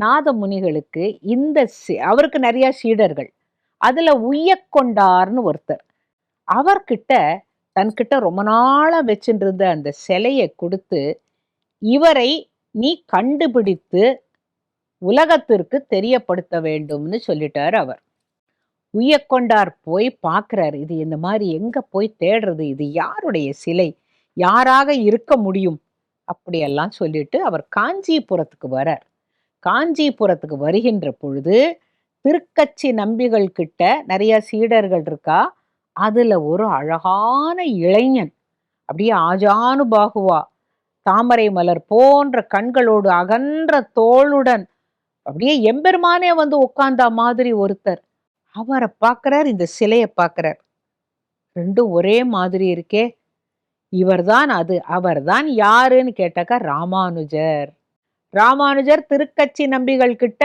நாதமுனிகளுக்கு இந்த சி- அவருக்கு நிறைய சீடர்கள். அதுல உய்யக்கொண்டார்னு ஒருத்தர். அவர்கிட்ட தன்கிட்ட ரொம்ப நாளாக வச்சுருந்த அந்த சிலையை கொடுத்து இவரை நீ கண்டுபிடித்து உலகத்திற்கு தெரியப்படுத்த வேண்டும்னு சொல்லிட்டார் அவர். உய்யக்கொண்டார் போய் பார்க்குறார் இது இந்த மாதிரி எங்கே போய் தேடுறது? இது யாருடைய சிலை? யாராக இருக்க முடியும்? அப்படியெல்லாம் சொல்லிட்டு அவர் காஞ்சிபுரத்துக்கு வரார். காஞ்சிபுரத்துக்கு வருகின்ற பொழுது திருக்கச்சி நம்பிகள் கிட்ட நிறைய சீடர்கள் இருக்கா? அதுல ஒரு அழகான இளைஞன் அப்படியே ஆஜானு பாகுவா தாமரை மலர் போன்ற கண்களோடு அகன்ற தோளுடன் அப்படியே எம்பெருமானே வந்து உட்கார்ந்தா மாதிரி ஒருத்தர். அவரை பார்க்கறார் இந்த சிலையை பார்க்கறார். ரெண்டும் ஒரே மாதிரி இருக்கே. இவர்தான் அது அவர்தான் யாருன்னு கேட்டாக்கா ராமானுஜர். ராமானுஜர் திருக்கட்சி நம்பிகள் கிட்ட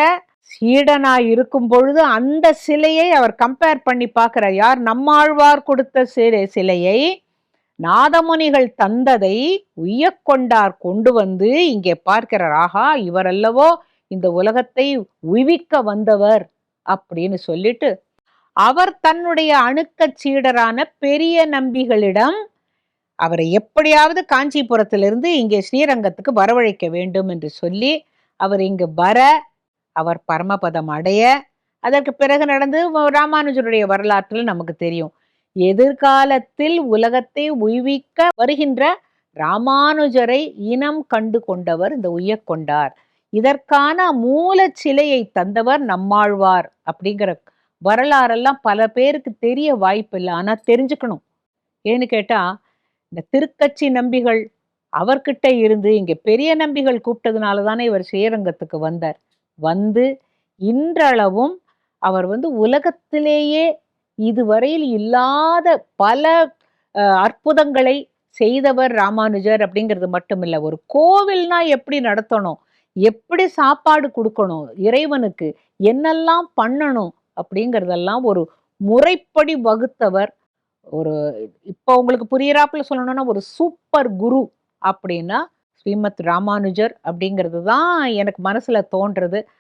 சீடனா இருக்கும் பொழுது அந்த சிலையை அவர் கம்பேர் பண்ணி பார்க்கிறார் யார்? நம்மாழ்வார் கொடுத்த சிலையை நாதமுனிகள் தந்ததை உய்யக்கொண்டார் கொண்டு வந்து இங்கே பார்க்கிறார். ஆஹா இவரல்லவோ இந்த உலகத்தை உய்விக்க வந்தவர் அப்படின்னு சொல்லிட்டு அவர் தன்னுடைய அணுக்கச் சீடரான பெரிய நம்பிகளிடம் அவரை எப்படியாவது காஞ்சிபுரத்திலிருந்து இங்கே ஸ்ரீரங்கத்துக்கு வரவழைக்க வேண்டும் என்று சொல்லி அவர் இங்கு வர அவர் பரமபதம் அடைய அதற்கு பிறகு நடந்து ராமானுஜருடைய வரலாற்றில் நமக்கு தெரியும். எதிர்காலத்தில் உலகத்தை உய்விக்க வருகின்ற ராமானுஜரை இனம் கண்டு கொண்டவர் இந்த உய்யக்கொண்டார் இதற்கான மூல சிலையை தந்தவர் நம்மாழ்வார் அப்படிங்கிற வரலாறெல்லாம் பல பேருக்கு தெரிய வாய்ப்பில்லை. ஆனால் தெரிஞ்சுக்கணும். ஏன்னு கேட்டால் இந்த திருக்கட்சி நம்பிகள் அவர்கிட்ட இருந்து இங்கே பெரிய நம்பிகள் கூப்பிட்டதுனால தானே இவர் ஸ்ரீரங்கத்துக்கு வந்தார். வந்து இன்றளவும் அவர் வந்து உலகத்திலேயே இதுவரையில் இல்லாத பல அற்புதங்களை செய்தவர் ராமானுஜர் அப்படிங்கிறது மட்டுமில்லை. ஒரு கோவில்னா எப்படி நடத்தணும்? எப்படி சாப்பாடு கொடுக்கணும் இறைவனுக்கு? என்னெல்லாம் பண்ணணும்? அப்படிங்கிறதெல்லாம் ஒரு முறைப்படி வகுத்தவர் ஒரு இப்போ உங்களுக்கு புரியறாப்புல சொல்லணும்னா ஒரு சூப்பர் குரு அப்படின்னா ஸ்ரீமத் ராமானுஜர் அப்படிங்கிறது தான் எனக்கு மனசில் தோன்றது.